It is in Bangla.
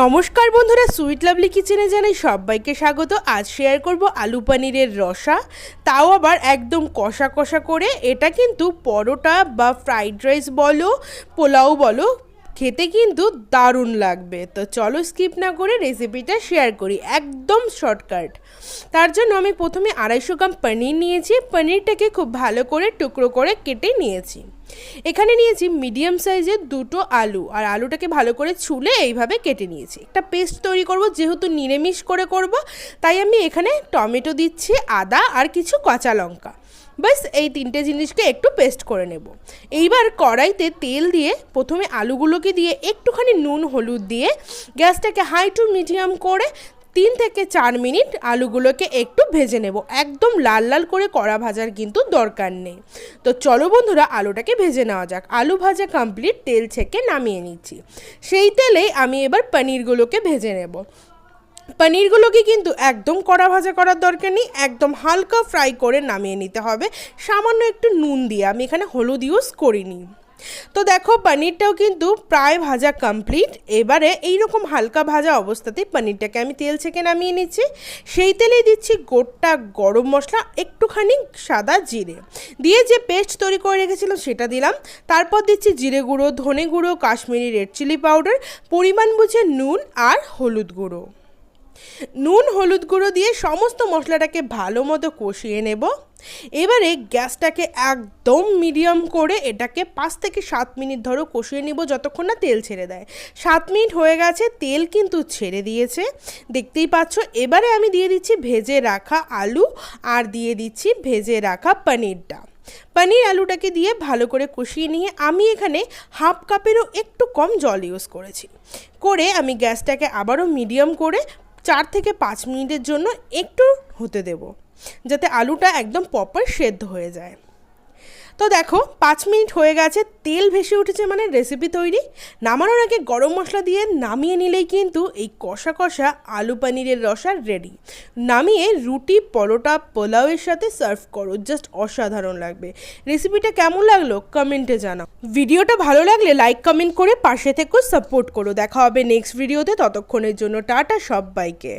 নমস্কার বন্ধুরা, সুইট লাভলি কিচেনে জানাই সবাইকে স্বাগত। আজ শেয়ার করব আলু পানিরের রসা। তাও আবার একদম কষা কষা করে। এটা কিন্তু পরোটা বা ফ্রাইড রাইস বলো, পোলাও বলো খেতে কিন্তু দারুণ লাগবে। তো চলো স্কিপ না করে রেসিপিটা শেয়ার করি। একদম শর্টকাট তার জন্য আমি প্রথমে আড়াইশো গ্রাম পনির নিয়েছি। পনিরটাকে খুব ভালো করে টুকরো করে কেটে নিয়েছি। এখানে নিয়েছি মিডিয়াম সাইজের দুটো আলু। আর আলুটাকে ভালো করে ছুলে এইভাবে কেটে নিয়েছি। একটা পেস্ট তৈরি করব, যেহেতু নিরামিষ করে করব, তাই আমি এখানে টমেটো দিচ্ছি, আদা আর কিছু কাঁচা লঙ্কা। ব্যাস, এই তিনটে জিনিসকে একটু পেস্ট করে নেব। এইবার কড়াইতে তেল দিয়ে প্রথমে আলুগুলোকে দিয়ে একটুখানি নুন, হলুদ দিয়ে গ্যাসটাকে হাই টু মিডিয়াম করে তিন থেকে চার মিনিট আলুগুলোকে একটু ভেজে নেব। একদম লাল লাল করে কড়া ভাজার কিন্তু দরকার নেই। তো চলো বন্ধুরা, আলুটাকে ভেজে নেওয়া যাক। আলু ভাজা কমপ্লিট তেল ছেঁকে নামিয়ে নিচ্ছি। সেই তেলেই আমি এবার পনিরগুলোকে ভেজে নেব। পনিরগুলোকে কিন্তু একদম কড়া ভাজা করার দরকার নেই, একদম হালকা ফ্রাই করে নামিয়ে নিতে হবে। সামান্য একটু নুন দিয়ে আমি এখানে হলুদ ইউজ করিনি। তো দেখো, পনিরটাও কিন্তু প্রায় ভাজা কমপ্লিট। এবারে এইরকম হালকা ভাজা অবস্থাতেই পনিরটাকে আমি তেল ছেঁকে নামিয়ে নিচ্ছি। সেই তেলেই দিচ্ছি গোটা গরম মশলা, একটুখানি সাদা জিরে। দিয়ে যে পেস্ট তৈরি করে রেখেছিলাম সেটা দিলাম। তারপর দিচ্ছি জিরে গুঁড়ো, ধনে গুঁড়ো, কাশ্মীরি রেড চিলি পাউডার, পরিমাণ বুঝে নুন আর হলুদ গুঁড়ো। নুন, হলুদ গুঁড়ো দিয়ে সমস্ত মশলাটাকে ভালো মতো কষিয়ে নেব। এবারে গ্যাসটাকে একদম মিডিয়াম করে এটাকে পাঁচ থেকে সাত মিনিট ধরো কষিয়ে নিব যতক্ষণ না তেল ছেড়ে দেয়। সাত মিনিট হয়ে গেছে, তেল কিন্তু ছেড়ে দিয়েছে। দেখতেই পাচ্ছ, এবারে আমি দিয়ে দিচ্ছি ভেজে রাখা আলু আর দিয়ে দিচ্ছি ভেজে রাখা পনিরটা। পনির আলুটাকে দিয়ে ভালো করে কষিয়ে নিয়ে আমি এখানে হাফ কাপেরও একটু কম জল ইউজ করেছি। করে আমি গ্যাসটাকে আবারও মিডিয়াম করে চার থেকে পাঁচ মিনিটের জন্য একটু হতে দেব, যাতে আলুটা একদম প্রপার সেদ্ধ হয়ে যায়। তো দেখো, পাঁচ মিনিট হয়ে গেছে, তেল ভেসে উঠেছে মানে রেসিপি তৈরি। নামানোর আগে গরম মশলা দিয়ে নামিয়ে নিলেই কিন্তু এই কষা কষা আলু পনিরের রসা রেডি নামিয়ে রুটি, পরোটা, পোলাওয়ের সাথে সার্ভ করো জাস্ট অসাধারণ লাগবে। রেসিপিটা কেমন লাগল? কমেন্টে জানাও। ভিডিওটা ভালো লাগলে লাইক কমেন্ট করে পাশে থেকেও সাপোর্ট করো। দেখা হবে নেক্সট ভিডিওতে ততক্ষণের জন্য টাটা সবাইকে।